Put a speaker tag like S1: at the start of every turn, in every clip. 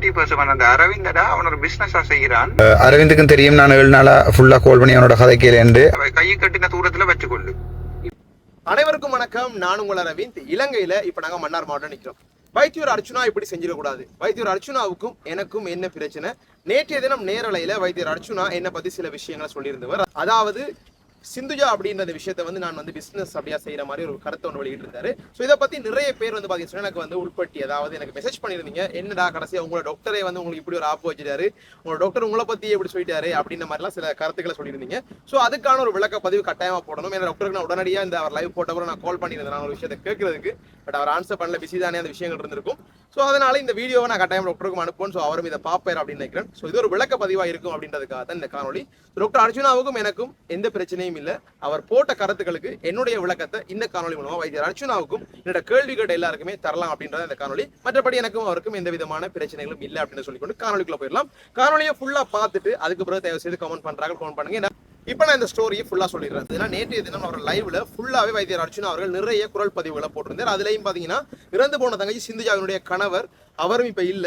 S1: YouTubers அந்த அரவிந்தடா அவன் ஒரு பிசினஸா செய்கிறான்
S2: அரவிந்துக்கும் தெரியும் நான் ஏழு நாளா ஃபுல்லா கால் பண்ணி அவனோட கதைக்கிறேன்
S1: அவன் கையை கட்டின தூரத்துல வச்சுக்கொள்ளு.
S3: அனைவருக்கும் வணக்கம். நான் உங்கள் அரவிந்த். இலங்கையில இப்ப நாங்க மன்னார் மாவட்டம் நிக்கிறோம். வைத்தியர் அர்ச்சுனா இப்படி செஞ்சிட கூடாது வைத்தியர் அர்ச்சுனாவுக்கும் எனக்கும் என்ன பிரச்சனை? நேற்றைய தினம் நேரலையில வைத்தியர் அர்ச்சுனா என்ன பத்தி சில விஷயங்களை சொல்லியிருந்தவர். அதாவது சிந்துஜா அப்படின்ற அந்த விஷயத்தை வந்து நான் வந்து பிசினஸ் அப்படியா செய்யற மாதிரி ஒரு கருத்தை ஒன்று வெளியிட்டு இருந்தாரு ஸோ இதை பத்தி நிறைய பேர் வந்து பாத்தீங்கன்னா எனக்கு வந்து உட்பட்டி அதாவது எனக்கு மெசேஜ் பண்ணியிருந்தீங்க. என்னடா கடைசியா உங்களோட டாக்டரே வந்து உங்களுக்கு இப்படி ஒரு ஆப் வச்சிட்டாரு. உங்களோட டாக்டர் உங்களை பத்தி எப்படி சொல்லிட்டாரு அப்படின்ற மாதிரிலாம் சில கருத்துக்களை சொல்லியிருந்தீங்க. ஸோ அதுக்கான ஒரு விளக்க பதிவு கட்டாயமா போடணும். ஏன்னா டாக்டருக்கு நான் உடனடியாக இந்த அவர் லைவ் போட்டவரை நான் கால் பண்ணியிருந்தேன். நான் ஒரு விஷயத்தை கேட்கறதுக்கு பட் அவர் ஆன்சர் பண்ணல. பிஸி தானே அந்த விஷயங்கள் இருந்திருக்கும். ஸோ அதனால இந்த வீடியோவை நான் கட்டாயம் டாக்டருக்கும் அனுப்புவோம். ஸோ அவரும் இதை பார்ப்பார் அப்படின்னு நினைக்கிறேன். ஸோ இது ஒரு விளக்க பதிவாக இருக்கும் அப்படின்றதுக்காக தான் இந்த காணொலி டாக்டர் அர்ஜுனாவுக்கும் எனக்கும் எந்த பிரச்சனையும் இல்லை. அவர் போட்ட கருத்துக்களுக்கு என்னுடைய விளக்கத்தை இந்த காணொலி மூலமா வைத்தியர் அர்ச்சுனாவுக்கும் என்னோட கேள்விகள் எல்லாருக்குமே தரலாம் அப்படின்றத இந்த காணொலி மற்றபடி எனக்கும் அவருக்கும் எந்த விதமான பிரச்சனைகளும் இல்லை அப்படின்னு சொல்லிக்கொண்டு காணொலிக்குள்ள போயிடலாம். காணொலியை ஃபுல்லா பார்த்துட்டு அதுக்கு பிறகு தயவு செய்து கமெண்ட் பண்றாங்க ஃபோன் பண்ணுங்க. இப்போ நான் இந்த ஸ்டோரியை ஃபுல்லா சொல்லிடுறேன். ஏன்னா நேற்றைய தினம் அவர் லைவ்ல ஃபுல்லாவே வைத்தியர் அர்ச்சுனா அவர்கள் நிறைய குரல் பதிவுகளை போட்டிருந்தார். அதுலயும் பாத்தீங்கன்னா இறந்து போன தங்கச்சி சிந்துஜாவினுடைய கணவர் அவரும் இப்ப இல்ல.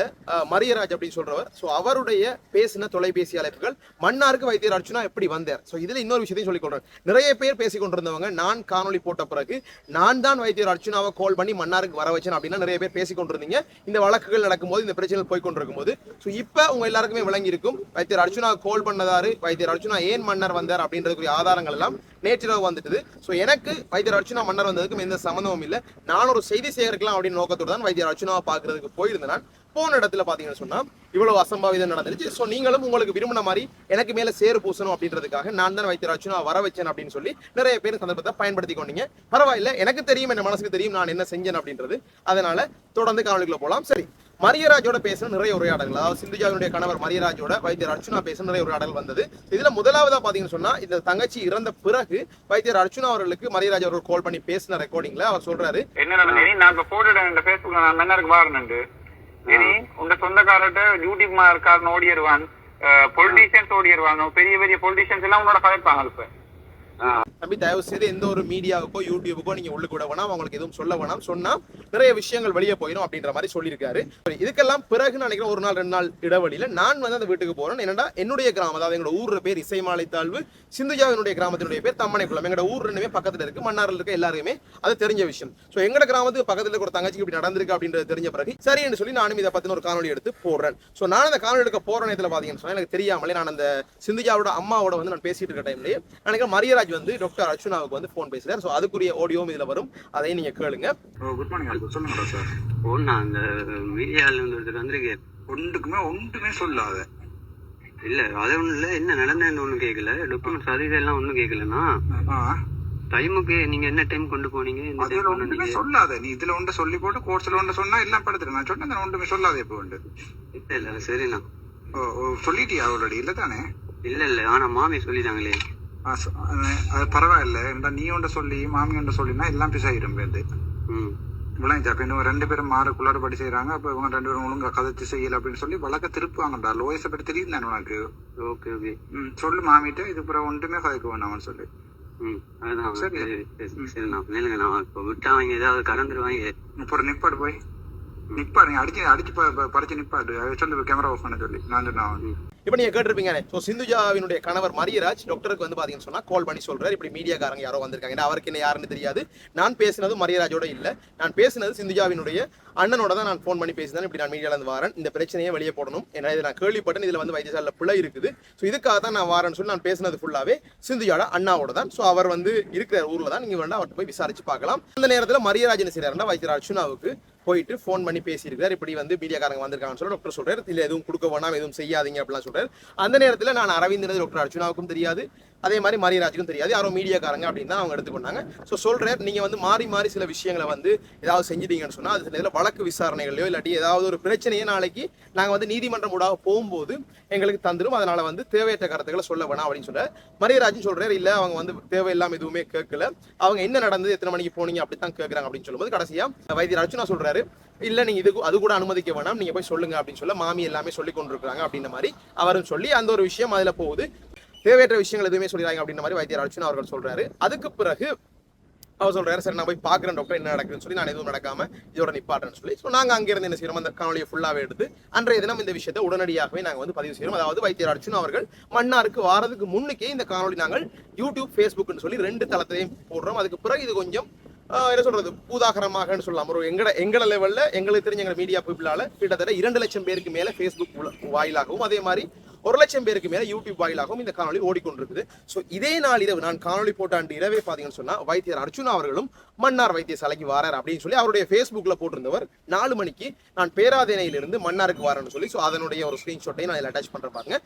S3: மரியராஜ் அப்படின்னு சொல்றவர். ஸோ அவருடைய பேசின தொலைபேசி அழைப்புகள் மன்னாருக்கு வைத்தியர் அர்ச்சுனா எப்படி வந்தார்? ஸோ இதுல இன்னொரு விஷயத்தையும் சொல்லிக் கொள்றேன். நிறைய பேர் பேசி கொண்டிருந்தவங்க நான் காணொளி போட்ட பிறகு நான் தான் வைத்தியர் அர்ச்சுனாவை கால் பண்ணி மன்னாருக்கு வர வச்சேன் அப்படின்னா நிறைய பேர் பேசி கொண்டிருந்தீங்க. இந்த வழக்குகள் நடக்கும்போது இந்த பிரச்சனைகள் போய் கொண்டிருக்கும் போது ஸோ இப்போ உங்க எல்லாருக்குமே விளங்கி இருக்கும் வைத்தியர் அர்ச்சுனா கால் பண்ணதாரு வைத்தியர் அர்ச்சுனா ஏன் மன்னர் வந்தார் அப்படின்றதுக்குரிய ஆதாரங்கள் எல்லாம் நேற்றிரவு வந்துட்டுது. ஸோ எனக்கு வைத்தியர் அர்ச்சுனா மன்னர் வந்ததுக்கும் எந்த சம்மந்தமும் இல்லை. நான் ஒரு செய்தி சேகரிக்கலாம் அப்படின்னு நோக்கத்தோடு தான் வைத்தியர் அர்ச்சுனாவை பார்க்கறதுக்கு போயிருந்தேன். நான் போன இடத்துல பாத்தீங்கன்னு சொன்னா இவ்வளவு அசம்பாவிதம் நடந்துருச்சு. ஸோ நீங்களும் உங்களுக்கு விரும்பின மாதிரி எனக்கு மேல சேறு பூசணும் அப்படின்றதுக்காக நான் தான் வைத்தியர் நான் வர வச்சேன் அப்படின்னு சொல்லி நிறைய பேர் சந்தர்ப்பத்தை பயன்படுத்தி கொண்டீங்க பரவாயில்ல எனக்கு தெரியும் என் மனசுக்கு தெரியும் நான் என்ன செஞ்சேன் அப்படின்றது. அதனால தொடர்ந்து காவலுக்குள்ள போலாம். சரி மரியராஜோட பேசின நிறைய உரையாடல்கள். அதாவது சிந்துஜாவினுடைய கணவர் மரியராஜோட வைத்தியர் அர்ச்சுனா பேசின நிறைய உரையாடல் வந்தது. இதுல முதலாவதா பாத்தீங்கன்னு சொன்னா இந்த தங்கச்சி இறந்த பிறகு வைத்தியர் அர்ச்சுனா அவர்களுக்கு மரியராஜ் அவர்கள் கால் பண்ணி பேசின ரெக்கார்டிங்ல அவர் சொல்றாரு
S1: என்ன நான் இப்ப போட்டுட்டேன் இந்த சரி உங்க சொந்தக்காரர்கிட்ட யூடியூப் மார்க்காரன் ஓடிடுவான் பொலிட்டீஷியன்ஸ் ஓடிடுவாங்க பெரிய பெரிய பொலிட்டீஷியன்ஸ் எல்லாம் உன்னோட கதைப்பாங்க இப்ப.
S3: தம்பி தயவு செய்து எந்த ஒரு மீடியாவுக்கோ யூடியூபுக்கோ நீங்க உள்ள கூட வேணாம். அவங்களுக்கு எதுவும் சொல்ல வேணாம். சொன்னா நிறைய விஷயங்கள் வெளியே போயிடும் அப்படின்ற மாதிரி சொல்லியிருக்காரு. இதுக்கெல்லாம் பிறகு நினைக்கிறேன் ஒரு நாள் ரெண்டு நாள் இடைவெளியில நான் வந்து அந்த வீட்டுக்கு போறேன். என்னடா என்னுடைய கிராமம் அதாவது எங்களோட ஊர் பேர் இசைமாலை தாழ்வு சிந்துஜாவினுடைய கிராமத்தினுடைய பேர் தம்மனைக்குளம். எங்களோட ஊர் ரெண்டுமே பக்கத்துல இருக்கு. மன்னாரில் இருக்க எல்லாருமே அது தெரிஞ்ச விஷயம். ஸோ எங்களோட கிராமத்துக்கு பக்கத்துல ஒரு தங்கச்சிக்கு இப்படி நடந்திருக்கு அப்படின்றது தெரிஞ்ச பிறகு சரி என்று சொல்லி நானும் இதை பத்தின ஒரு காணொலி எடுத்து போடுறேன். ஸோ நான் அந்த காணொலி எடுக்க போற நேரத்தில் பாத்தீங்கன்னு சொன்னா எனக்கு தெரியாமலே நான் அந்த சிந்துஜாவோட அம்மாவோட வந்து நான் பேசிட்டு இருக்க டைம்லயே எனக்கு மரியராஜ் வந்து டாக்டர் அர்ச்சுனாவுக்கு வந்து ஃபோன் பேசுறாரு. ஸோ அதுக்குரிய ஆடியோவும் இதுல வரும். அதையும் நீங்க கேளுங்க.
S1: குட் மார்னிங் சொல்லுங்க சார்.
S4: ஒண்ணா அந்த மீடியால இருந்து ஒருத்தர் வந்திருக்கு
S1: ஒன்றுக்குமே ஒன்றுமே சொல்லாத.
S4: இல்ல அது ஒண்ணும் இல்ல. என்ன நடந்ததுன்னு ஒண்ணும் கேட்கல டாக்குமெண்ட்ஸ் அது இதெல்லாம் ஒண்ணும் கேட்கலன்னா டைமுக்கு நீங்க என்ன டைம் கொண்டு போனீங்க?
S5: அதுல
S4: வந்தீங்க?
S5: சொல்லாத. நீ இதுல ஒன்று சொல்லி போட்டு கோர்ஸ்ல ஒன்று சொன்னா எல்லாம் படுத்துரு? நான் சொன்னேன் ஒன்றுமே சொல்லாத இப்போ உண்டு.
S4: இல்ல இல்ல சரிண்ணா.
S5: ஓ, ஓ, சொல்லிட்டியா ஆல்ரெடி இல்ல தானே?
S4: இல்ல இல்ல. ஆனா மாமி சொல்லிட்டாங்களே.
S5: அது- பரவாயில்ல. இந்த நீ ஒன்று சொல்லி மாமி ஒன்று சொல்லினா எல்லாம் பிசாயிரும் பேருந்து. விளங்கிச்சா அப்ப இன்னும் ரெண்டு பேரும் மாறுக்குள்ளார படி செய்யறாங்க அப்ப இவங்க ரெண்டு பேரும் ஒழுங்கா கதைச்சு செய்யல அப்படின்னு சொல்லி வழக்க திருப்புவாங்கடா. லோயஸை பற்றி தெரியும் தானே உனக்கு?
S4: Okay okay.
S5: ம், சொல்லு மாமிட்ட. இது பிறகு ஒன்றுமே கதைக்க வேணாம்னு சொல்லி.
S4: ம் அதான்
S5: சரி.
S4: சரி சரிண்ணா இல்லைங்க நான் இப்போ விட்டாங்க ஏதாவது கறந்துருவாங்க
S5: அப்புறம் நிப்பாடு போய். நிப்பாடு நீ அடிச்சு அடிச்சு பறிச்சு நிப்பாடு. அதை சொல்லி கேமரா ஆஃப் பண்ண சொல்லி. நான் சொன்னா
S3: இப்போ நீங்க கேட்டிருப்பீங்க ஸோ சிந்துஜாவினுடைய கணவர் மரியராஜ் டாக்டருக்கு வந்து பாத்தீங்கன்னு சொன்னா கால் பண்ணி சொல்றாரு. இப்படி மீடியாக்காரங்க யாரோ வந்திருக்காங்க. அவருக்கு என்ன யாருன்னு தெரியாது. நான் பேசினது மரியராஜோட இல்ல. நான் பேசினது சிந்துஜாவினுடைய அண்ணனோட தான் நான் ஃபோன் பண்ணி பேசினேன். இப்படி நான் மீடியால இருந்து வரேன். இந்த பிரச்சனையை வெளியே போடணும். ஏன்னா இதை நான் கேள்விப்பட்டேன். இதுல வந்து வைத்தியசாலையில் பிள்ளை இருக்குது. ஸோ இதுக்காக தான் நான் வரேன்னு சொல்லி நான் பேசினது ஃபுல்லாவே சிந்துஜாவோட அண்ணாவோட தான். ஸோ அவர் வந்து இருக்கிற ஊர்ல தான். நீங்க வேண்டாம் அவர்கிட்ட போய் விசாரிச்சு பார்க்கலாம். அந்த நேரத்தில் மரியராஜன் என்ன செய்யறாருன்னா வைத்தியர் அர்ச்சுனாவுக்கு போயிட்டு ஃபோன் பண்ணி பேசியிருக்கார் இப்படி வந்து மீடியாக்காரங்க வந்திருக்காங்கன்னு சொல்லி டாக்டர் சொல்கிறார் இல்லை எதுவும் கொடுக்க வேணாம் எதுவும் செய்யாதீங்க அப்படிலாம் சொல்கிறார் அந்த நேரத்தில் நான் அரவிந்தனது டாக்டர் அர்ச்சுனாவுக்கும் தெரியாது. அதே மாதிரி மாரியராஜுக்கும் தெரியாது. யாரோ மீடியாக்காரங்க அப்படின்னு தான் அவங்க எடுத்துக்கொண்டாங்க. ஸோ சொல்கிறார் நீங்கள் வந்து மாறி மாறி சில விஷயங்களை வந்து ஏதாவது செஞ்சிட்டீங்கன்னு சொன்னால் அது சில வழக்கு விசாரணைகளையோ இல்லாட்டி ஏதாவது ஒரு பிரச்சனையை நாளைக்கு நாங்கள் வந்து நீதிமன்றம் ஊடாக போகும்போது எங்களுக்கு தந்துடும் அதனால் வந்து தேவையற்ற கருத்துக்களை சொல்ல வேணாம் அப்படின்னு சொல்கிறார் மரியராஜன் சொல்கிறார் இல்லை அவங்க வந்து தேவையில்லாமல் எதுவுமே கேட்கல. அவங்க என்ன நடந்தது எத்தனை மணிக்கு போனீங்க அப்படித்தான் கேட்குறாங்க அப்படின்னு சொல்லும்போது கடைசியாக வைத்தியர் நான் சொல்கிறாரு இல்லை நீங்கள் இது அது கூட அனுமதிக்க வேணாம். நீங்கள் போய் சொல்லுங்க அப்படின்னு சொல்ல மாமி எல்லாமே சொல்லி கொண்டிருக்கிறாங்க அப்படின்ற மாதிரி அவரும் சொல்லி அந்த ஒரு விஷயம் அதில் போகுது. தேவையற்ற விஷயங்கள் எதுவுமே சொல்லிடுறாங்க அப்படின்ற மாதிரி வைத்தியர் அர்ச்சனா அவர்கள் சொல்றாரு. அதுக்கு பிறகு அவர் சொல்றாரு சரி நான் போய் பார்க்குறேன் டாக்டர் என்ன நடக்குதுன்னு சொல்லி நான் எதுவும் நடக்காம இதோட நிப்பாட்டுறேன்னு சொல்லி. ஸோ நாங்கள் அங்கிருந்து என்ன செய்யறோம் அந்த காணொலியை ஃபுல்லாகவே எடுத்து அன்றைய தினம் இந்த விஷயத்தை உடனடியாகவே நாங்கள் வந்து பதிவு செய்யறோம் அதாவது வைத்தியர் அர்ச்சுனா அவர்கள் மன்னாருக்கு வாரதுக்கு முன்னுக்கே இந்த காணொலி நாங்கள் யூடியூப் ஃபேஸ்புக்னு சொல்லி ரெண்டு தளத்தையும் போடுறோம். அதுக்கு பிறகு இது கொஞ்சம் என்ன சொல்றது பூதாகரமாகன்னு சொல்லலாம். ஒரு எங்கட எங்கட லெவல்ல எங்களுக்கு தெரிஞ்ச எங்க மீடியா பீப்புளால கிட்டத்தட்ட இரண்டு லட்சம் பேருக்கு மேல ஃபேஸ்புக் வாயிலாகவும் அதே மாதிரி ஒரு லட்சம் பேருக்கு மேல யூடியூப் வாயிலாகவும் இந்த காணொலி ஓடிக்கொண்டிருக்குது. ஸோ இதே நாள் இரவு நான் காணொலி போட்ட அன்று இரவே பார்த்தீங்கன்னு சொன்னா வைத்தியர் அர்ஜுனா அவர்களும் மன்னார் வைத்தியசாலைக்கு வாரார் அப்படின்னு சொல்லி அவருடைய ஃபேஸ்புக்ல போட்டிருந்தவர். நாலு மணிக்கு நான் பேராதேனையிலிருந்து மன்னாருக்கு வரேன்னு சொல்லி ஸோ அதனுடைய ஒரு ஸ்கிரீன்ஷாட்டையும் நான் இதில் அட்டாச் பண்ணுற பாருங்க.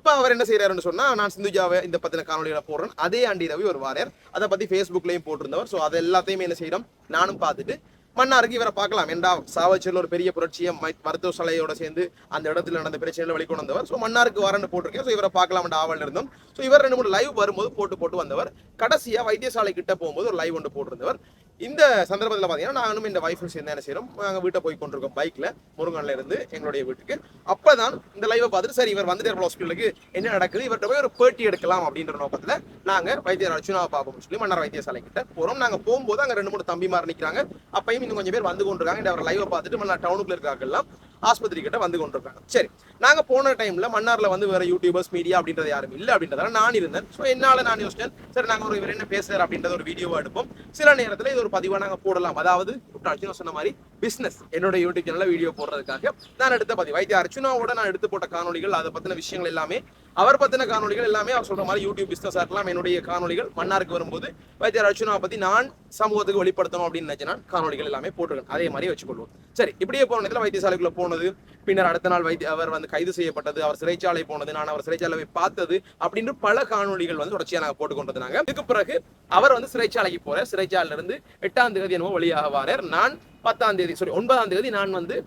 S3: இப்போ அவர் என்ன செய்யறாருன்னு சொன்னா நான் சிந்துஜாவை இந்த பத்தின காணொலியில போடுறேன். அதே ஆண்டு ரவி ஒரு வாரார். அதை பத்தி ஃபேஸ்புக்லயும் போட்டிருந்தவர். ஸோ அது எல்லாத்தையுமே என்ன செய்யறோம்? நானும் பார்த்துட்டு மன்னாருக்கு இவரை பார்க்கலாம். ஏண்டா சாவச்சல் ஒரு பெரிய புரட்சியை மருத்துவ சாலையோட சேர்ந்து அந்த இடத்துல நடந்த பிரச்சனையில் வெளிக்கொண்டு வந்தவர். ஸோ மன்னாருக்கு வரன்னு போட்டிருக்கேன். ஸோ இவரை பார்க்கலாம் ஆவல் இருந்தோம். ஸோ இவர் ரெண்டு மூணு லைவ் வரும்போது போட்டு போட்டு வந்தவர். கடைசியா வைத்தியசாலை கிட்ட போகும்போது ஒரு லைவ் ஒன்று போட்டிருந்தவர். இந்த சந்தர்ப்பத்தில் பார்த்தீங்கன்னா நானும் இந்த வைஃபும் சேர்ந்து என்ன செய்யறோம் நாங்கள் வீட்டை போய் கொண்டிருக்கோம் பைக்கில் முருகன்ல இருந்து எங்களுடைய வீட்டுக்கு. அப்பதான் இந்த லைவை பார்த்துட்டு சரி இவர் வந்துட்டு ஹாஸ்பிட்டலுக்கு என்ன நடக்குது இவர்கிட்ட போய் ஒரு பேட்டி எடுக்கலாம் அப்படின்ற நோக்கத்தில் நாங்கள் வைத்தியர் அர்ச்சுனாவை பார்ப்போம்னு சொல்லி மன்னார் வைத்தியசாலை கிட்ட போகிறோம் நாங்கள் போகும்போது அங்கே ரெண்டு மூணு தம்பிமார் நிற்கிறாங்க அப்பயும் இன்னும் கொஞ்சம் பேர் வந்து கொண்டிருக்காங்க. இந்த அவர் லைவை பார்த்துட்டு மன்னர் டவுனுக்குள்ள இருக்காங்கலாம் ஆஸ்பத்திரி கிட்ட வந்து கொண்டிருக்காங்க. சரி நாங்கள் போன டைமில் மன்னாரில் வந்து வேறு யூடியூபர்ஸ் மீடியா அப்படின்றது யாரும் இல்லை அப்படின்றதால நான் இருந்தேன். ஸோ என்னால் நான் யோசிச்சேன் சரி நாங்கள் ஒரு இவர் என்ன பேசுகிறார் அப்படின்றத ஒரு வீடியோவாக எடுப்போம். சில நேரத்தில் இது ஒரு பதிவாக நாங்கள் போடலாம். அதாவது அர்ஜுனா சொன்ன மாதிரி பிஸ்னஸ் என்னோட யூடியூப் சேனலில் வீடியோ போடுறதுக்காக நான் எடுத்த பதிவு. வைத்திய அர்ச்சுனாவோட நான் எடுத்து போட்ட காணொலிகள் அதை பற்றின விஷயங்கள் எல்லாமே அவர் பத்தின காணொலிகள் எல்லாமே அவர் சொல்ற மாதிரி யூடியூப் பிசினஸ் இருக்கலாம். என்னுடைய காணொலிகள் மன்னாருக்கு வரும்போது வைத்தியர் அர்ச்சுனா பத்தி நான் சமூகத்துக்கு வெளிப்படுத்தணும் அப்படின்னு நினைச்சேன் நான் காணொலிகள் எல்லாமே போட்டிருக்கேன். அதே மாதிரி வச்சுக்கொள்வோம். சரி இப்படியே போன நேரத்தில் வைத்தியசாலைக்குள்ள போனது பின்னர் அடுத்த நாள் வைத்திய அவர் வந்து கைது செய்யப்பட்டது அவர் சிறைச்சாலை போனது நான் அவர் சிறைச்சாலை பார்த்தது அப்படின்னு பல காணொளிகள் வந்து தொடர்ச்சியாக நாங்கள் போட்டுக்கொண்டு இருந்தாங்க இதுக்கு பிறகு அவர் வந்து சிறைச்சாலைக்கு போற சிறைச்சாலையிலிருந்து எட்டாம் தேதி என்னமோ வெளியாக வாரார் நான் பத்தாம் தேதி சாரி ஒன்பதாம் தேதி நான் வந்து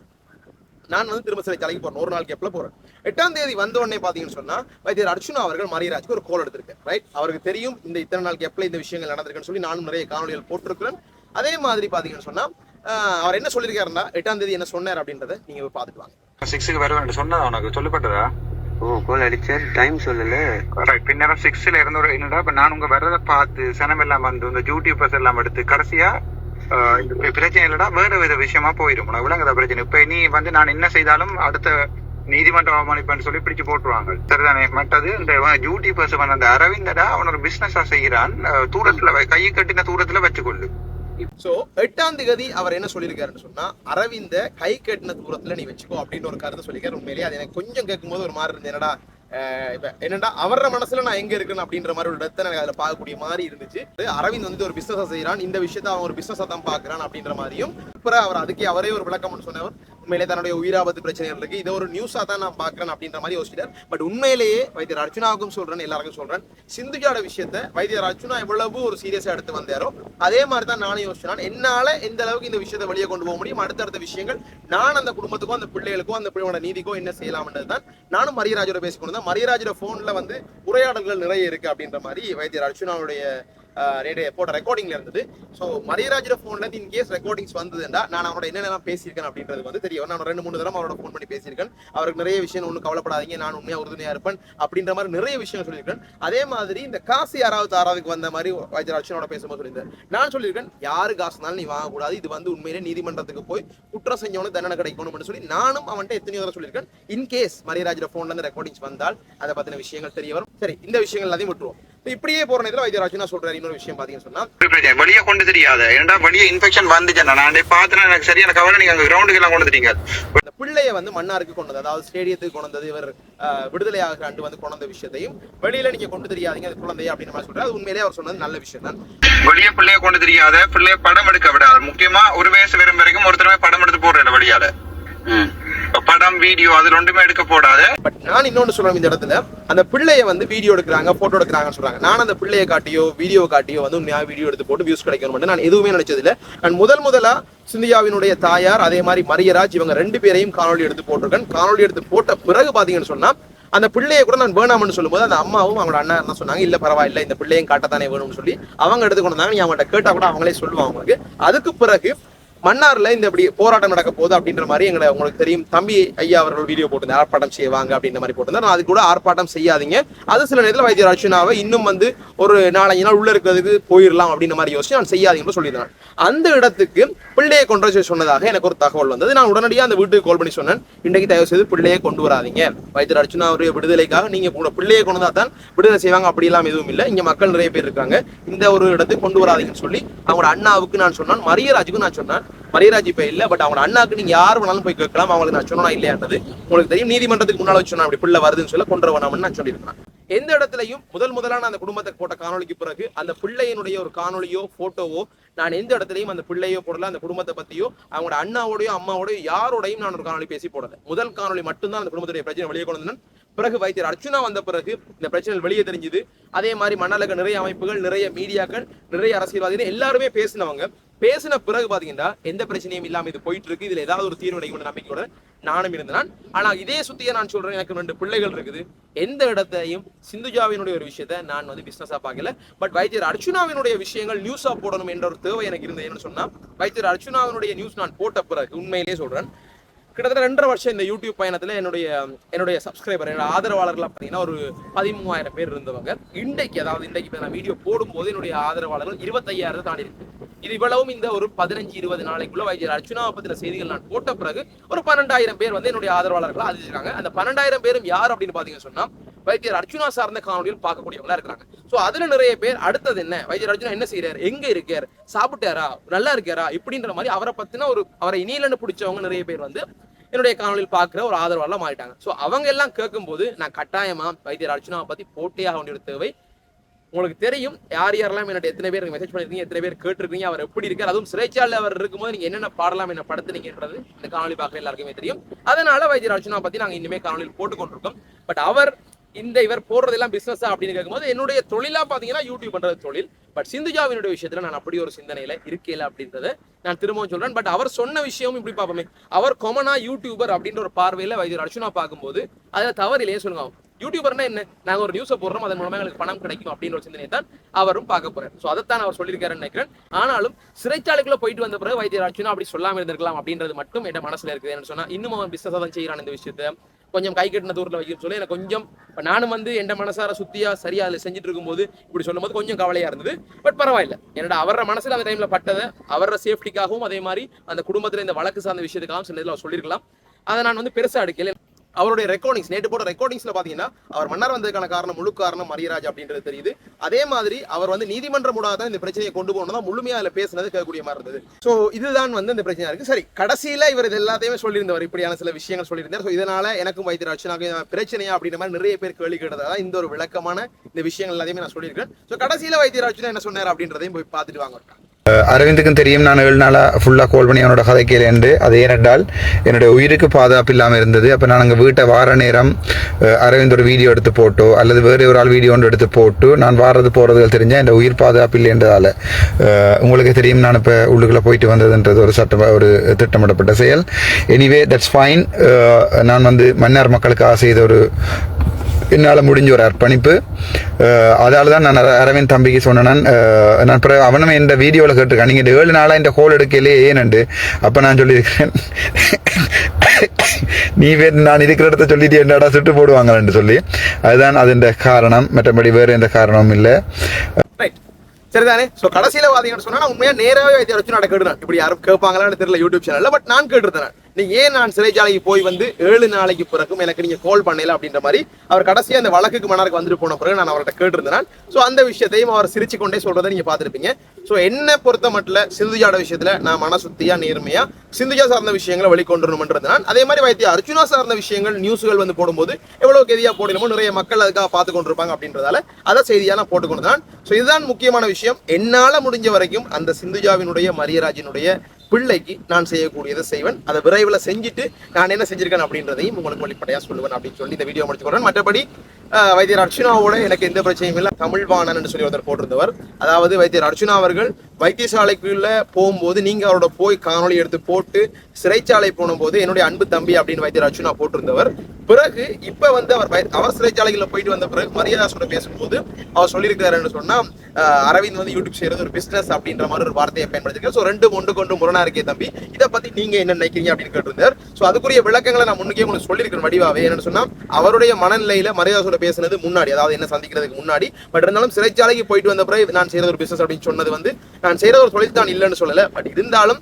S3: நான் வந்து திரும்ப சிறைச்சாலைக்கு போறேன். ஒரு நாள் கேப்ல போறேன். எட்டாம் தேதி வந்த உடனே பாத்தீங்கன்னு சொன்னா வைத்தியர் அர்ச்சுனா அவர்கள் மரியராஜுக்கு ஒரு கோல் எடுத்திருக்கேன் ரைட் அவருக்கு தெரியும் இந்த இத்தனை நாள் கேப்ல இந்த விஷயங்கள் நடந்திருக்குன்னு சொல்லி நானும் நிறைய காணொலிகள் போட்டிருக்கிறேன். அதே மாதிரி பாத்தீங்கன்னு சொன்னா அவர் என்ன சொல்லியிருக்காருன்னா எட்டாம் தேதி என்ன சொன்னார் அப்படின்றத நீங்க போய் பார்த்துட்டு வாங்க.
S1: சிக்ஸுக்கு வருவேன் சொன்னதா உனக்கு சொல்லப்பட்டதா?
S4: ஓ கோல் அடிச்சார் டைம் சொல்லல.
S1: ரைட் பின்னரம் சிக்ஸ்ல இருந்த ஒரு என்னடா இப்ப நான் உங்க வர்றதை பார்த்து சனம் எல்லாம் வந்து இந்த யூடியூபர்ஸ் எல்லாம் எடுத்து கடைசியா பிரச்சனை இல்லடா வேற வித விஷயமா போயிடும் உனக்கு விளங்குத பிரச்சனை? இப்ப நீ வந்து நான் என்ன செய்தாலும் அடுத்த நீதிமன்ற அவமானிப்புன்னு சொல்லி பிடிச்சு போட்டுருவாங்க. சரிதானே? மற்றது இந்த ஜூட்டி பர்சன் அந்த அரவிந்தடா அவன் ஒரு பிசினஸா செய்யறான் தூரத்துல கை கையை கட்டின தூரத்துல வச்சுக்கொள்ளு.
S3: சோ எட்டாம் தேதி அவர் என்ன சொல்லியிருக்காருன்னு சொன்னா அரவிந்த கை கட்டின தூரத்துல நீ வச்சுக்கோ அப்படின்னு ஒரு கருத்தை சொல்லியிருக்காரு. உண்மையிலேயே அது எனக்கு கொஞ்சம் கேட்கும் போது ஒரு மாதிரி இருந்தது. என்னடா இப்ப என்னடா அவர மனசுல நான் எங்க இருக்கேன் அப்படின்ற மாதிரி ஒரு இடத்தை எனக்கு அதுல பார்க்கக்கூடிய மாதிரி இருந்துச்சு. அரவிந்த் வந்து ஒரு பிசினஸ் செய்யறான் இந்த விஷயத்த அவன் ஒரு பிசினஸா தான் பாக்குறான் அப்படின்ற மாதிரியும் அப்புறம் அவர் அதுக்கே அவரே ஒரு விளக்கம் சொன்னவர் உண்மையிலே தன்னுடைய உயிராபத்து பிரச்சனைகள் இருக்கு. இதை ஒரு நியூஸா தான் நான் பாக்குறேன் அப்படின்ற மாதிரி யோசிச்சிட்டார். பட் உண்மையிலேயே வைத்தியர் அர்ச்சுனாவுக்கும் சொல்றேன் எல்லாருக்கும் சொல்றேன். சிந்துஜாட விஷயத்த வைத்தியர் அர்ச்சுனா எவ்வளவு ஒரு சீரியஸா எடுத்து வந்தாரோ அதே மாதிரி தான் நானும் யோசிச்சேன். என்னால எந்த அளவுக்கு இந்த விஷயத்தை வெளியே கொண்டு போக முடியும்? அடுத்தடுத்த விஷயங்கள் நான் அந்த குடும்பத்துக்கும் அந்த பிள்ளைகளுக்கும் அந்த பிள்ளையோட நீதிக்கும் என்ன செய்யலாம்ன்றது தான் நானும் மரியராஜோட பேசிக்கொண்டு தான் மரியராஜோட போன்ல வந்து உரையாடல்கள் நிறைய இருக்கு அப்படின்ற மாதிரி வைத்தியர் அர்ச்சுனாவுடைய ரேடியோ போட்ட ரெக்கார்டிங்ல இருந்தது. ஸோ மரியராஜோட போன்ல இருந்து இன்கேஸ் ரெக்கார்டிங்ஸ் வந்ததுன்னா நான் அவரோட என்னென்னலாம் பேசியிருக்கேன் அப்படின்றது வந்து தெரியும். நான் ரெண்டு மூணு தடவை அவரோட ஃபோன் பண்ணி பேசியிருக்கேன். அவருக்கு நிறைய விஷயம் ஒன்றும் கவலைப்படாதீங்க நான் உண்மையாக உறுதுணையாக இருப்பேன் அப்படின்ற மாதிரி நிறைய விஷயம் சொல்லியிருக்கேன். அதே மாதிரி இந்த காசு யாராவது ஆறாவதுக்கு வந்த மாதிரி வைத்தியர் பேசும்போது சொல்லியிருந்தேன். நான் சொல்லியிருக்கேன் யாரு காசுனாலும் நீ வாங்கக்கூடாது. இது வந்து உண்மையிலே நீதிமன்றத்துக்கு போய் குற்றம் செஞ்சவனுக்கு தண்டனை கிடைக்கணும்னு சொல்லி நானும் அவன்கிட்ட எத்தனையோ தடவை சொல்லியிருக்கேன். இன் கேஸ் மரியராஜோட ஃபோன்ல இருந்து ரெக்கார்டிங்ஸ் வந்தால் அதை பத்தின விஷயங்கள் தெரிய வரும். சரி இந்த விஷயங்கள் எல்லாத்தையும் விட்டுருவோம். இப்படியே போற நேரத்தில் வைத்தியர் அர்ச்சனா சொல்றாரு. இன்னொரு விஷயம் பாத்தீங்கன்னு சொன்னா
S1: வெளியே கொண்டு தெரியாத ஏன்டா வெளியே இன்ஃபெக்ஷன் வந்துச்சு நான் பார்த்தேன் எனக்கு சரியான கவலை நீங்க அங்க கிரவுண்டுக்கு எல்லாம் கொண்டு வந்துட்டீங்க.
S3: இந்த பிள்ளைய வந்து மன்னாருக்கு கொண்டு வந்தது அதாவது ஸ்டேடியத்துக்கு கொண்டு வந்தது. இவர் ஆஹ், விடுதலையாக ஆண்டு வந்து கொண்டு வந்த விஷயத்தையும் வெளியில நீங்க கொண்டு தெரியாதீங்க அது குழந்தை அப்படின்னு மாதிரி சொல்றாரு. அது உண்மையிலேயே அவர் சொன்னது நல்ல விஷயம் தான்
S1: வெளியே பிள்ளைய கொண்டு தெரியாத பிள்ளைய படம் எடுக்க விடாது. முக்கியமா ஒரு வயசு வரும் வரைக்கும் ஒருத்தரமே படம் எடுத்து போடுறேன் வெளியால. படம் வீடியோ அது ரெண்டுமே எடுக்க போடாது.
S3: பட் நான் இன்னொன்னு சொல்றேன் இந்த இடத்துல. அந்த பிள்ளைய வந்து வீடியோ எடுக்கிறாங்க போட்டோ எடுக்கிறாங்கன்னு சொல்றாங்க. நான் அந்த பிள்ளைய காட்டியோ வீடியோ காட்டியோ வந்து உண்மையாக வீடியோ எடுத்து போட்டு வியூஸ் கிடைக்கணும் நான் எதுவுமே நினைச்சது இல்ல நான் முதல் முதலா சிந்தியாவினுடைய தாயார் அதே மாதிரி மரியராஜ் இவங்க ரெண்டு பேரையும் காணொலி எடுத்து போட்டிருக்கேன். காணொலி எடுத்து போட்ட பிறகு பாத்தீங்கன்னு சொன்னா அந்த பிள்ளையை கூட நான் வேணாம்னு சொல்லும்போது அந்த அம்மாவும் அவங்களோட அண்ணா என்ன சொன்னாங்க இல்ல பரவாயில்ல இந்த பிள்ளையும் காட்டத்தானே வேணும்னு சொல்லி அவங்க எடுத்து கொண்டு வந்தாங்க. நீ அவங்கள்ட்ட கேட்டா கூட அவங்களே சொல்லுவாங்க அவங்களுக்கு அதுக்கு பிறகு மன்னார்ல இந்த இப்படி போராட்டம் நடக்க போகுது அப்படின்ற மாதிரி எங்களை உங்களுக்கு தெரியும். தம்பி ஐயா அவர்கள் வீடியோ போட்டு ஆர்ப்பாட்டம் செய்வாங்க அப்படின்ற மாதிரி போட்டிருந்தார். நான் அது கூட ஆர்ப்பாட்டம் செய்யாதீங்க. அது சில நேரத்தில் வைத்தியர் அர்ச்சனாவை இன்னும் வந்து ஒரு நாலஞ்சு நாள் உள்ள இருக்கிறதுக்கு போயிடலாம் அப்படின்ற மாதிரி யோசிச்சு நான் செய்யாதீங்கன்னு சொல்லியிருந்தேன். அந்த இடத்துக்கு பிள்ளையை கொண்டு வர சொல்லி சொன்னதாக எனக்கு ஒரு தகவல் வந்தது. நான் உடனடியாக அந்த வீட்டுக்கு கால் பண்ணி சொன்னேன். இன்றைக்கு தயவு செய்து பிள்ளையை கொண்டு வராதீங்க. வைத்தியர் அர்ச்சுனா அவருடைய விடுதலைக்காக நீங்கள் கூட பிள்ளையை கொண்டு தான் விடுதலை செய்வாங்க. அப்படி எல்லாம் எதுவும் இல்லை. இங்கே மக்கள் நிறைய பேர் இருக்காங்க. இந்த ஒரு இடத்துக்கு கொண்டு வராதீங்கன்னு சொல்லி அவங்களோட அண்ணாவுக்கு நான் சொன்னேன். மரியராஜுக்கும் நான் சொன்னேன். மரியராஜ் இப்போ இல்லை பட் அவங்க அண்ணாக்கு நீங்கள் யார் வேணாலும் போய் கேட்கலாம். அவங்களுக்கு நான் சொன்னா இல்லையான்றது உங்களுக்கு தெரியும். நீதிமன்றத்துக்கு முன்னால் சொன்னேன். அப்படி பிள்ளை வருதுன்னு சொல்ல கொண்டு வரணும்னு நான் சொல்லியிருக்கேன் எந்த இடத்துலையும் முதல் முதலான அந்த குடும்பத்துக்கு போட்ட காணொளிக்கு பிறகு அந்த பிள்ளையினுடைய ஒரு காணொலியோ போட்டோவோ நான் எந்த இடத்துலையும் அந்த பிள்ளையோ போடல அந்த குடும்பத்தை பத்தியோ அவங்களோட அண்ணாவோடயோ அம்மாவோடய யாரோடையும் நான் ஒரு காணொளி பேசி போடல. முதல் காணொலி மட்டும்தான் அந்த குடும்பத்துடைய பிரச்சனை வெளியே கொண்டு பிறகு வைத்தியர் அர்ச்சுனா வந்த பிறகு இந்த பிரச்சனை வெளியே தெரிஞ்சுது. அதே மாதிரி மன்னலக நிறைய அமைப்புகள் நிறைய மீடியாக்கள் நிறைய அரசியல்வாதிகள் எல்லாருமே பேசினவங்க. பேசின பிறகு பாத்தீங்கன்னா எந்த பிரச்சனையும் இல்லாம இது போயிட்டு இருக்கு இதுல ஏதாவது ஒரு தீர்வு கிடைக்கும் நம்பிக்கையோட நானும் இருந்தேன். ஆனா இதே சுத்திய நான் சொல்றேன். எனக்கு ரெண்டு பிள்ளைகள் இருக்குது. எந்த இடத்தையும் சிந்துஜாவினுடைய ஒரு விஷயத்த நான் வந்து பிசினஸா பார்க்கல. பட் வைத்தியர் அர்ச்சுனாவினுடைய விஷயங்கள் நியூஸா போடணும் என்ற ஒரு தேவை எனக்கு இருந்தது. என்னன்னு சொன்னா வைத்தியர் அர்ச்சுனாவினுடைய நியூஸ் நான் போட்ட பிறகு உண்மையிலேயே சொல்றேன் கிட்டத்தட்ட ரெண்டரை வருஷம் இந்த யூடியூப் பயணத்துல என்னுடைய என்னுடைய சப்ஸ்கிரைபர் என்னோட ஆதரவாளர்கள்லாம் பார்த்தீங்கன்னா ஒரு பதிமூவாயிரம் பேர் இருந்தவங்க. இன்றைக்கு அதாவது இன்றைக்கு நான் வீடியோ போடும்போது என்னுடைய ஆதரவாளர்கள் இருபத்தையாயிரத்தை தாண்டி இருக்கு இது இவ்வளவும் இந்த ஒரு பதினஞ்சு இருபது நாளைக்குள்ள வைத்தியர் அர்ச்சுனாவை பத்தின செய்திகள் நான் போட்ட பிறகு ஒரு பன்னெண்டாயிரம் பேர் வந்து என்னுடைய ஆதரவாளர்களாக ஆதரிச்சிருக்காங்க அந்த பன்னெண்டாயிரம் பேரும் யார் அப்படின்னு பாத்தீங்கன்னு சொன்னா வைத்தியர் அர்ச்சுனா சார்ந்த காணொலியில் பார்க்கக்கூடியவங்களா இருக்கிறாங்க. சோ அதுல நிறைய பேர் அடுத்தது என்ன? வைத்தியர் அர்ச்சுனா என்ன செய்யறாரு எங்க இருக்கார்? சாப்பிட்டாரா? நல்லா இருக்காரா? இப்படின்ற மாதிரி அவரை பத்தின ஒரு அவரை இனியிலன்னு பிடிச்சவங்க நிறைய பேர் வந்து என்னுடைய காணொலியில் பார்க்குற ஒரு ஆதரவாளர் மாறிட்டாங்க. ஸோ அவங்க எல்லாம் கேட்கும்போது நான் கட்டாயமா வைத்தியர் அர்ச்சனாவை பத்தி போட்டியாக வேண்டிய ஒரு தேவை உங்களுக்கு தெரியும் யார் யாரெல்லாம் என்னோட எத்தனை பேர் மெசேஜ் பண்ணிருக்கீங்க எத்தனை பேர் கேட்டிருக்கீங்க அவர் எப்படி இருக்கார் அதுவும் சிறைச்சாலையில் அவர் இருக்கும்போது நீங்க என்னென்ன பாடலாம் என்ன படுத்துனீங்கன்றது இந்த காணொலி பார்க்குற எல்லாருக்குமே தெரியும். அதனால வைத்தியர் அர்ச்சுனா பத்தி நாங்க இனிமே காணொலியில் போட்டுக்கொண்டிருக்கோம். பட் அவர் இந்த இவர் போடுறதெல்லாம் பிசினஸா அப்படின்னு கேட்கும்போது என்னுடைய தொழிலா பாத்தீங்கன்னா யூடியூப் பண்றது தொழில். பட் சிந்துஜாவினுடைய விஷயத்துல நான் அப்படி ஒரு சிந்தனையில இருக்கல அப்படின்றத நான் திரும்பவும் சொல்றேன். பட் அவர் சொன்ன விஷயமும் இப்படி பார்ப்போமே. அவர் கொமனா யூடியூபர் அப்படின்ற ஒரு பார்வையில வைத்தியர் அர்ச்சுனா பார்க்கும்போது அதுல தவறிலேயே சொல்லுங்க. யூடியூபர்னா என்ன? நாங்க ஒரு நியூஸை போடுறோம் அதன் மூலமா எங்களுக்கு பணம் கிடைக்கும் அப்படின்ற ஒரு சிந்தனை தான் அவரும் பார்க்க போறாரு. ஸோ அதைத்தான் அவர் சொல்லியிருக்காருன்னு நினைக்கிறேன். ஆனாலும் சிறைச்சாலைக்குள்ள போயிட்டு வந்த பிறகு வைத்தியர் அப்படி சொல்லாம இருந்திருக்கலாம் அப்படின்றது மட்டும் என் மனசுல இருக்குது. என்ன சொன்னா இன்னும் அவன் பிசினஸ் தான் செய்யறான் இந்த விஷயத்த. கொஞ்சம் கை கட்டின தூரத்தில் வைக்க சொல்லி எனக்கு கொஞ்சம் இப்போ நானும் வந்து என் மனசார சுத்தியா சரியா அதில் செஞ்சுட்டு இருக்கும்போது இப்படி சொல்லும்போது கொஞ்சம் கவலையா இருந்தது. பட் பரவாயில்ல. என்னோட அவர மனசுல அந்த டைம்ல பட்டதை அவர சேஃப்டிக்காகவும் அதே மாதிரி அந்த குடும்பத்தில் இந்த வழக்கு சார்ந்த விஷயத்துக்காகவும் சில இதில் அவர் சொல்லியிருக்கலாம். அதை நான் வந்து பெருசாக எடுக்கல. அவருடைய ரெக்கார்டிங்ஸ் நேற்று போட்ட ரெக்கார்டிங்ஸ்ல பாத்தீங்கன்னா அவர் மன்னர் வந்ததுக்கான காரணம் முழு காரணம் மரியராஜ் அப்படின்றது தெரியுது. அதே மாதிரி அவர் வந்து நீதிமன்றம் மூடாக தான் இந்த பிரச்சனையை கொண்டு போகணும் தான் முழுமையா அதுல பேசுனது கேட்கக்கூடிய மாதிரி இருந்தது. ஸோ இதுதான் வந்து இந்த பிரச்சனை இருக்கு. சரி கடைசியில இவர் இது எல்லாத்தையுமே சொல்லியிருந்தவர் இப்படியான சில விஷயங்கள் சொல்லியிருந்தார். ஸோ இதனால எனக்கும் வைத்தியராஜ் நான் பிரச்சனையா அப்படின்ற மாதிரி நிறைய பேர் கேள்வி கேட்டதா இந்த ஒரு விளக்கமான இந்த விஷயங்கள் எல்லாத்தையுமே நான் சொல்லியிருக்கேன். ஸோ கடைசியில வைத்தியர் என்ன சொன்னார் அப்படின்றதையும் போய் பார்த்துட்டு வாங்க.
S2: அரவிந்துக்கும் தெரியும் நான் ஏழு நாளாக ஃபுல்லாக கால் பண்ணி அவனோட கதை கேளேன் அது ஏனென்றால் என்னுடைய உயிருக்கு பாதுகாப்பு இல்லாமல் இருந்தது. அப்போ நான் அங்கே வீட்டை வார நேரம் அரவிந்த் ஒரு வீடியோ எடுத்து போட்டோ அல்லது வேறு ஒரு ஆள் வீடியோ ஒன்று எடுத்து போட்டு நான் வாரது போகிறதுகள் தெரிஞ்சால் இந்த உயிர் பாதுகாப்பு இல்லைன்றதால உங்களுக்கு தெரியும் நான் இப்போ உள்ளுக்குள்ளே போயிட்டு வந்ததுன்றது ஒரு சட்ட ஒரு திட்டமிடப்பட்ட செயல். எனிவே தட்ஸ் ஃபைன் நான் வந்து மன்னார் மக்களுக்காக செய்த ஒரு என்னால் முடிஞ்ச ஒரு அர்ப்பணிப்பு. அதால் தான் நான் அரவிந்த் தம்பிக்கு சொன்னேன். நான், நான் பிறகு அவனும் இந்த வீடியோவில் கேட்டிருக்கான். நீங்கள் இந்த ஏழு நாளாக இந்த ஹோல் எடுக்கலையே ஏனண்டு அப்போ நான் சொல்லியிருக்கேன் நீ வே நான் இருக்கிற இடத்த சொல்லிட்டு என்னடா சுட்டு போடுவாங்கன்னு சொல்லி. அதுதான் அதன் காரணம். மற்றபடி வேறு எந்த காரணமும் இல்லை.
S3: ரைட் சரிதானே? ஸோ கடைசியில் பார்த்தீங்கன்னு சொன்னால் நான் உண்மையா நேராவே வைத்திய வச்சு நான் கேட்டுறேன். இப்படி யாரும் கேட்பாங்களான்னு தெரியல யூடியூப் சேனலில் பட் நான் கேட்டுருந்தேன் நீ ஏன் நான் சிறைச்சாலைக்கு போய் வந்து ஏழு நாளைக்கு பிறகும் எனக்கு நீங்க கால் பண்ணல அப்படின்ற மாதிரி அவர் கடைசியா அந்த வழக்குக்கு மன்னருக்கு வந்துட்டு போன பிறகு நான் அவர்கிட்ட கேட்டிருந்தேன். சோ அந்த விஷயத்தையும் அவர் சிரிச்சு கொண்டே சொல்றதை நீங்க பார்த்துருப்பீங்க. சோ என்ன பொறுத்த மட்டும் சிந்துஜாட விஷயத்துல நான் மனசுத்தியா நேர்மையா சிந்துஜா சார்ந்த விஷயங்களை வெளிக்கொண்டு நான் அதே மாதிரி வைத்திய அர்ஜுனா சார்ந்த விஷயங்கள் நியூஸ்கள் வந்து போடும்போது எவ்வளவு கெதியா போடணுமோ நிறைய மக்கள் அதுக்காக பார்த்து கொண்டிருப்பாங்க அப்படின்றதால அதை செய்தியா நான் போட்டு தான் ஸோ இதுதான் முக்கியமான விஷயம். என்னால முடிஞ்ச வரைக்கும் அந்த சிந்துஜாவினுடைய மரியராஜினுடைய பிள்ளைக்கு நான் செய்யக்கூடியதை செய்வேன். அதை விரைவில் செஞ்சுட்டு நான் என்ன செஞ்சிருக்கேன் அப்படின்றதையும் உங்களுக்கு வெளிப்படையாக சொல்லுவேன் அப்படின்னு சொல்லி இந்த வீடியோ முடிச்சுக்கிறேன் மற்றபடி வைத்தியர் அர்ச்சனாவோட எனக்கு எந்த பிரச்சனையும் இல்லை. தமிழ்வாணன் என்று சொல்லி ஒருத்தர் போட்டிருந்தவர். அதாவது வைத்தியர் அர்ச்சனா அவர்கள் வைத்தியசாலைக்குள்ள போகும்போது நீங்கள் அவரோட போய் காணொளி எடுத்து போட்டு சிறைச்சாலை போகும்போது என்னுடைய அன்பு தம்பி அப்படின்னு வைத்தியர் அர்ச்சனா போட்டிருந்தவர். பிறகு இப்போ வந்து அவர் வை- அவர் சிறைச்சாலைகளில் போயிட்டு வந்த பிறகு மரியாதாசோட பேசும்போது அவர் சொல்லியிருக்காருன்னு சொன்னால் அரவிந்த் வந்து யூடியூப் செய்கிறது ஒரு பிஸ்னஸ் அப்படின்ற மாதிரி ஒரு வார்த்தையை பயன்படுத்திருக்காரு. ஸோ ரெண்டு ஒன்று கொண்டு முரணா இருக்கே தம்பி. இதை பத்தி நீங்க என்ன நினைக்கிறீங்க அப்படின்னு கேட்டிருந்தார். ஸோ அதுக்குரிய விளக்கங்களை நான் முன்னுக்கே உங்களுக்கு சொல்லியிருக்கேன் வடிவாவே. என்னன்னு சொன்னா அவருடைய மனநிலையில மரியாதாசோட பேசுனது முன்னாடி அதாவது என்ன சந்திக்கிறதுக்கு முன்னாடி. பட் இருந்தாலும் சிறைச்சாலைக்கு போயிட்டு வந்த பிறகு நான் செய்யறது ஒரு பிசினஸ் அப்படின்னு சொன்னது வந்து நான் செய்யறது ஒரு தொழில் தான் இல்லைன்னு சொல்லல. பட் இருந்தாலும்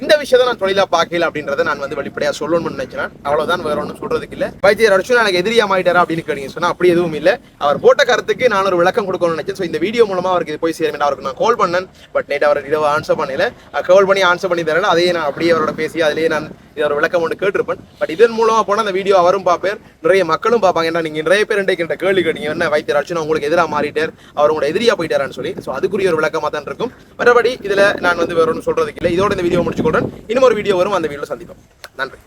S3: இந்த விஷயத்தை நான் தொழிலா பார்க்கல அப்படின்றத நான் வந்து வெளிப்படையா சொல்லணும்னு நினைக்கிறேன். அவ்வளவுதான் வேற ஒன்றும் சொல்றதுக்கு இல்ல. வைத்தியர் அர்ச்சுனா எனக்கு எதிரியா மாயிட்டாரா அப்படின்னு கேட்டீங்க. சொன்னா அப்படி எதுவும் இல்ல. அவர் போட்ட கருத்துக்கு நான் ஒரு விளக்கம் கொடுக்கணும்னு நினைச்சேன். ஸோ இந்த வீடியோ மூலமா அவருக்கு இது போய் சேரும் அவருக்கு நான் கால் பண்ணேன். பட் நேற்று அவர் இரவு ஆன்சர் பண்ணல. கால் பண்ணி ஆன்சர் பண்ணி தரேன் அதையே நான் அப்படியே அவரோட பேசி அதிலேயே நான் ஒரு விளக்கம் ஒன்று கேட்டிருப்பேன். பட் இதன் மூலமாக போனால் அந்த வீடியோ அவரும் பார்ப்பார். நிறைய மக்களும் பார்ப்பாங்க. ஏன்னா நீங்க நிறைய பேர் கேட்ட கேள்வி கேட்டீங்க. என்ன வைத்தியர் அர்ச்சுனா உங்களுக்கு எதிராக மாறிட்டார்? அவர் உங்களை எதிரியா போயிட்டாரான்னு சொல்லி. ஸோ அதுக்குரிய ஒரு விளக்கமாக தான் இருக்கும். மற்றபடி இதில் நான் வந்து வேற ஒன்றும் சொல்றதுக்கு இல்லை. இதோட இந்த வீடியோ முடிச்சுக்கொள்றேன் இன்னும் ஒரு வீடியோ வரும். அந்த வீடியோ சந்திப்போம். நன்றி.